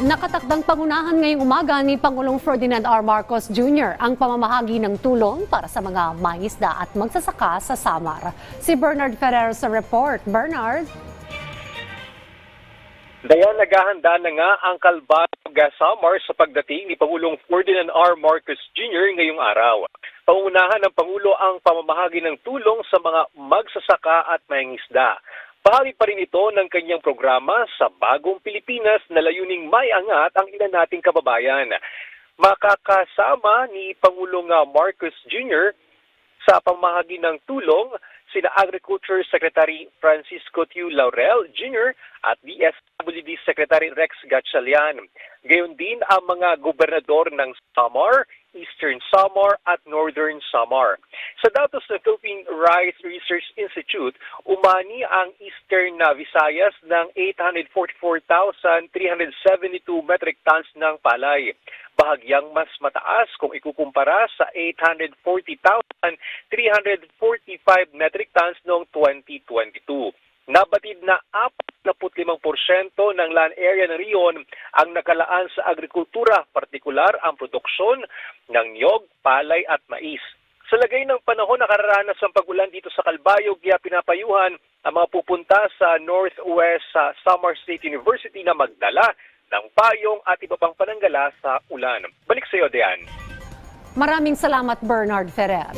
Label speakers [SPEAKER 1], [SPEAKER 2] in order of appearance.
[SPEAKER 1] Nakatakdang pangunahan ngayong umaga ni Pangulong Ferdinand R. Marcos Jr. ang pamamahagi ng tulong para sa mga mangisda at magsasaka sa Samar. Si Bernard Ferrer sa report. Bernard?
[SPEAKER 2] Dayan, naghahanda na nga ang Calvario Samar sa pagdating ni Pangulong Ferdinand R. Marcos Jr. ngayong araw. Pangunahan ng Pangulo ang pamamahagi ng tulong sa mga magsasaka at mangingisda. Bahagi pa rin ito ng kanyang programa sa Bagong Pilipinas na layuning maiangat ang ilan nating kababayan. Makakasama ni Pangulong ah, Marcos Jr. sa pamahagi ng tulong sina Agriculture Secretary Francisco Tiu Laurel Jr. at DSWD Secretary Rex Gatchalian. Gayon din ang mga gobernador ng Samar, Eastern Samar at Northern Samar. Sa datos ng Philippine Rice Research Institute, umani ang Eastern na Visayas ng 844,372 metric tons ng palay. Bahagyang mas mataas kung ikukumpara sa 840,345 metric tons noong 2022. Nabatid na 45% ng land area ng riyon ang nakalaan sa agrikultura, partikular ang produksyon ng niyog, palay at mais. Sa lagay ng panahon nakararanas ang pagulan dito sa Calbayog kaya pinapayuhan ang mga pupunta sa Northwest sa Samar State University na magdala ng payong at iba pang pananggala sa ulan. Balik sa iyo, Dean.
[SPEAKER 1] Maraming salamat, Bernard Ferrer.